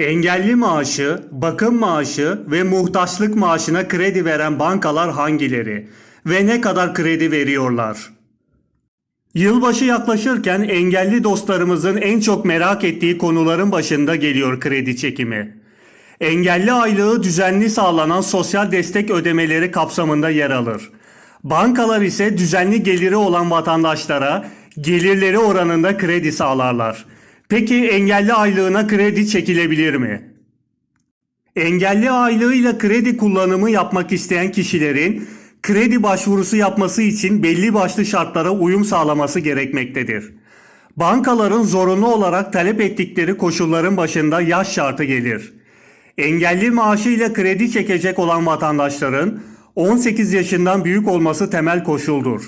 Engelli maaşı, bakım maaşı ve muhtaçlık maaşına kredi veren bankalar hangileri ve ne kadar kredi veriyorlar? Yılbaşı yaklaşırken engelli dostlarımızın en çok merak ettiği konuların başında geliyor kredi çekimi. Engelli aylığı düzenli sağlanan sosyal destek ödemeleri kapsamında yer alır. Bankalar ise düzenli geliri olan vatandaşlara gelirleri oranında kredi sağlarlar. Peki engelli aylığına kredi çekilebilir mi? Engelli aylığıyla kredi kullanımı yapmak isteyen kişilerin kredi başvurusu yapması için belli başlı şartlara uyum sağlaması gerekmektedir. Bankaların zorunlu olarak talep ettikleri koşulların başında yaş şartı gelir. Engelli maaşıyla kredi çekecek olan vatandaşların 18 yaşından büyük olması temel koşuldur.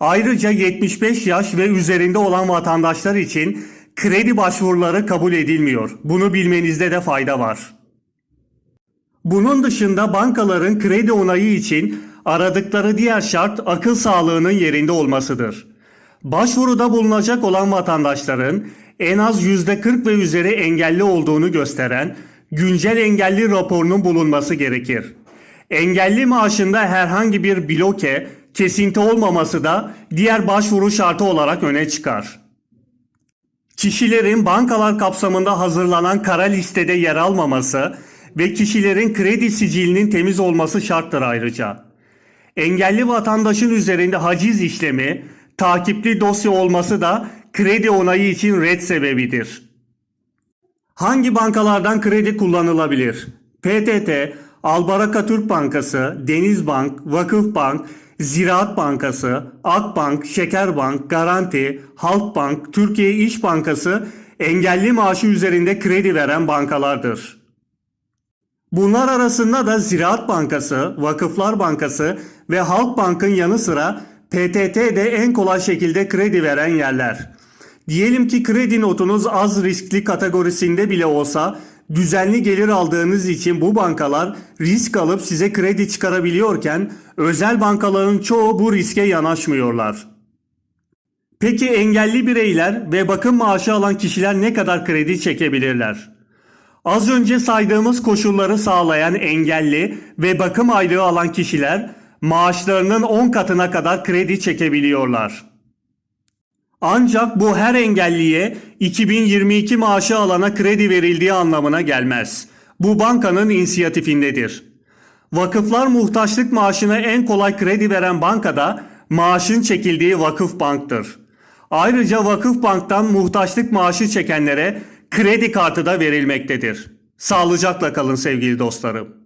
Ayrıca 75 yaş ve üzerinde olan vatandaşlar için kredi başvuruları kabul edilmiyor. Bunu bilmenizde de fayda var. Bunun dışında bankaların kredi onayı için aradıkları diğer şart akıl sağlığının yerinde olmasıdır. Başvuruda bulunacak olan vatandaşların en az %40 ve üzeri engelli olduğunu gösteren güncel engelli raporunun bulunması gerekir. Engelli maaşında herhangi bir bloke, kesinti olmaması da diğer başvuru şartı olarak öne çıkar. Kişilerin bankalar kapsamında hazırlanan kara listede yer almaması ve kişilerin kredi sicilinin temiz olması şarttır ayrıca. Engelli vatandaşın üzerinde haciz işlemi, takipli dosya olması da kredi onayı için red sebebidir. Hangi bankalardan kredi kullanılabilir? PTT, Albaraka Türk Bankası, Denizbank, Vakıfbank, Ziraat Bankası, Akbank, Şekerbank, Garanti, Halkbank, Türkiye İş Bankası engelli maaşı üzerinde kredi veren bankalardır. Bunlar arasında da Ziraat Bankası, Vakıflar Bankası ve Halkbank'ın yanı sıra PTT de en kolay şekilde kredi veren yerler. Diyelim ki kredi notunuz az riskli kategorisinde bile olsa düzenli gelir aldığınız için bu bankalar risk alıp size kredi çıkarabiliyorken özel bankaların çoğu bu riske yanaşmıyorlar. Peki engelli bireyler ve bakım maaşı alan kişiler ne kadar kredi çekebilirler? Az önce saydığımız koşulları sağlayan engelli ve bakım aylığı alan kişiler maaşlarının 10 katına kadar kredi çekebiliyorlar. Ancak bu her engelliye 2022 maaşı alana kredi verildiği anlamına gelmez. Bu bankanın inisiyatifindedir. Vakıflar muhtaçlık maaşına en kolay kredi veren bankada maaşın çekildiği vakıf banktır. Ayrıca vakıf banktan muhtaçlık maaşı çekenlere kredi kartı da verilmektedir. Sağlıcakla kalın sevgili dostlarım.